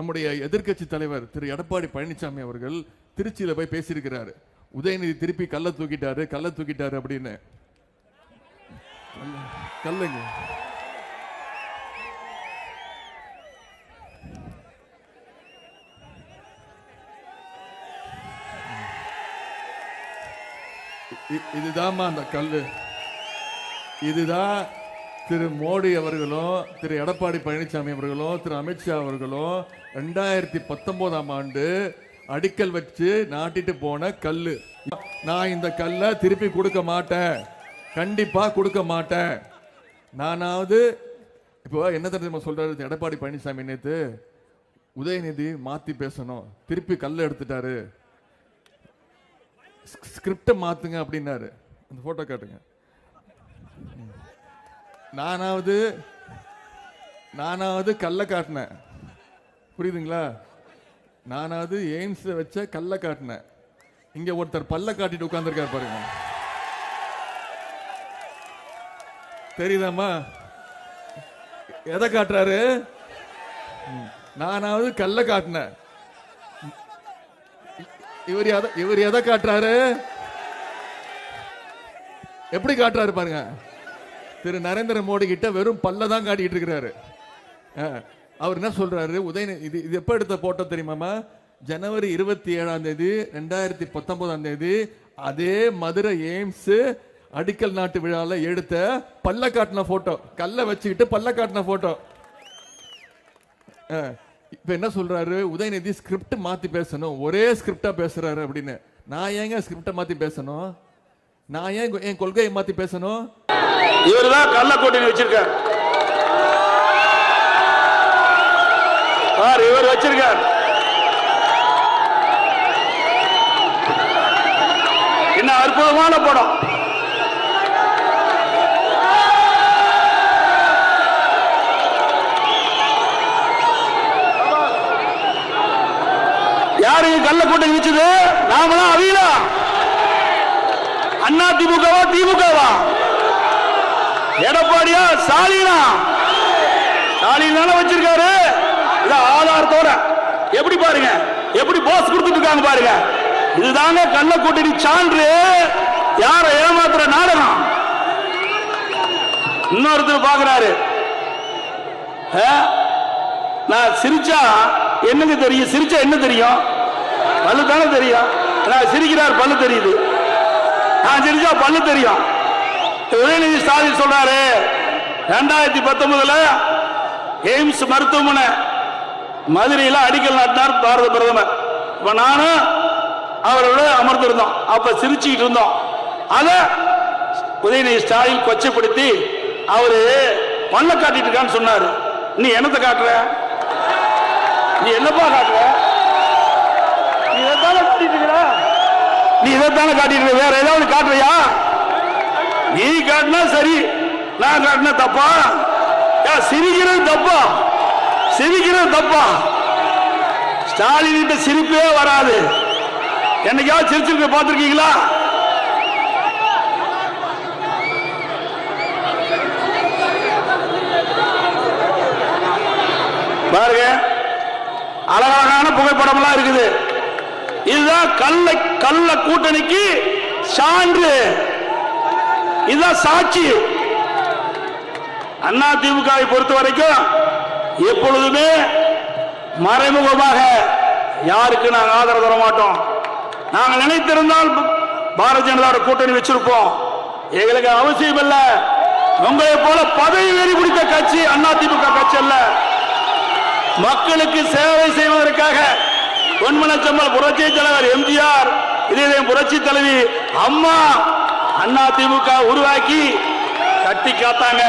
நம்முடைய எதிர்க்கட்சி தலைவர் திரு எடப்பாடி பழனிசாமி அவர்கள் திருச்சியில் போய் பேசியிருக்கிறாரு. உதயநிதி திருப்பி கல்ல தூக்கிட்டாரு கல்ல தூக்கிட்டாரு அப்படின்னு. கல்லுங்க. இதுதாம்மா அந்த கல்லு. இதுதான் திரு மோடி அவர்களும் திரு எடப்பாடி பழனிசாமி அவர்களும் திரு அமித்ஷா அவர்களும் ரெண்டாயிரத்தி பத்தொன்பதாம் ஆண்டு அடிக்கல் வச்சு நாட்டிட்டு போன கல்லு. நான் இந்த கல்லை திருப்பி கொடுக்க மாட்டேன். கண்டிப்பா கொடுக்க மாட்டேன். நானாவது இப்போ என்ன தெரியுமா சொல்றாரு? எடப்பாடி பழனிசாமி நேத்து உதயநிதி மாத்தி பேசணும். திருப்பி கல்லை எடுத்துட்டாரு. ஸ்கிரிப்டை மாத்துங்க அப்படின்னாரு. அந்த போட்டோ காட்டுங்க. நானாவது நானாவது கல்லை காட்டினேன். புரியுதுங்களா? நானாவது எய்ம்ஸ் வச்ச கல்ல காட்டினேன். இங்க ஒருத்தர் பல்ல காட்டிட்டு உட்கார்ந்திருக்காரு பாருங்க. தெரியுதாம்மா? எதை காட்டுறாரு? நானாவது கல்ல காட்டினேன். இவர் எதை இவர் எதை காட்டுறாரு? எப்படி காட்டுறாரு பாருங்க. திரு நரேந்திர மோடி கிட்ட வெறும் பல்ல தான் காட்டிட்டு இருக்கிறாரு. அவர் என்ன சொல்றாரு? உதயநிதி இது இது எப்போ எடுத்த போட்டோ தெரியுமாமா ஜனவரி இருபத்தி ஏழாம் தேதி ரெண்டாயிரத்தி பத்தொன்பதாம் தேதி அதே மதுரை எய்ம்ஸ் அடிக்கல் நாட்டு விழால எடுத்த பல்ல காட்டின போட்டோ கல்லை வச்சுக்கிட்டு பல்ல காட்டின போட்டோ அஹ், இப்ப என்ன சொல்றாரு? உதயநிதி ஸ்கிரிப்ட் மாத்தி பேசணும். ஒரே ஸ்கிரிப்டா பேசுறாரு அப்படின்னு. நான் ஏங்க ஸ்கிரிப்டை மாத்தி பேசணும்? நான் ஏன் என் கொள்கையை மாத்தி பேசணும்? இவர்தான் கள்ள கூட்டணி வச்சிருக்கார். பார் இவர் வச்சிருக்கார். என்ன அற்புதமான படம். யாருக்கு கள்ள கூட்டணி வச்சது? நாமளா அவியலா அண்ணா திமுகவா திமுகவா? எடப்பாடியா ஸ்டாலினா? ஸ்டாலின் தானே வச்சிருக்காரு. இது ஆதாரத்தோட. எப்படி பாருங்க? எப்படி போஸ் கொடுத்துட்டு இருக்காங்க பாருங்க. இதுதாங்க கள்ள கூட்டணி சான்று. யார ஏமாத்துற நாடகம்? இன்னொருத்தர் பாக்குறாரு ஆ? நான் சிரிச்சா என்னங்க தெரியும்? சிரிச்சா என்ன தெரியும்? பல்லு தானே தெரியும். நான் சிரிக்கிறார் பல்லு தெரியுது. நான் சிரிச்சா பல்லு தெரியும். உதயநிதி ஸ்டாலின் சொல்றாரு. ரெண்டாயிரத்தி பத்தொன்பதுல எய்ம்ஸ் மருத்துவமனை மதுரையில் அடிக்கல் நாட்டினார் பாரத பிரதமர். இப்ப நானும் அவரோட அமர்ந்திருந்தோம். அப்ப சிரிச்சுக்கிட்டு இருந்தோம். அத உதயநிதி ஸ்டாலின் கொச்சைப்படுத்தி அவரு மண்ணை காட்டிட்டு இருக்கான்னு சொன்னாரு. நீ என்னத்தை காட்டுற? நீ என்னப்பா காட்டுற? நீ இதைத்தானே காட்டிட்டு இருக்கிற நீ இதைத்தானே காட்டிட்டு இருக்க? வேற ஏதாவது காட்டுறியா? நீ காட்டினா சரி நான் காட்டினா தப்பா? சிரிக்கிறது தப்பா? சிரிக்கிறது தப்பா? ஸ்டாலின் கிட்ட சிரிப்பே வராது. என்னைக்காவது சிரிச்சிருக்க பார்த்துருக்கீங்களா? பாருங்க அழகான புகைப்படம்லாம் இருக்குது. இதுதான் கள்ள கள்ள கூட்டணிக்கு சான்று. இதுதான் சாட்சி. அண்ணா திமுகவை பொறுத்த வரைக்கும் எப்பொழுதுமே மறைமுகமாக யாருக்கு நாங்கள் ஆதரவு தர மாட்டோம். நாங்கள் நினைத்திருந்தால் பாரதிய ஜனதாவோட கூட்டணி வச்சிருப்போம். எங்களுக்கு அவசியம் இல்ல. உங்களை போல பதவி வெறி பிடித்த கட்சி அண்ணா திமுக கட்சி அல்ல. மக்களுக்கு சேவை செய்வதற்காக பொன்மனச்சம்மல் புரட்சி தலைவர் எம்ஜிஆர் இதே புரட்சி தலைவி அம்மா அண்ணா திமுக உருவாக்கி கட்டி காத்தாங்க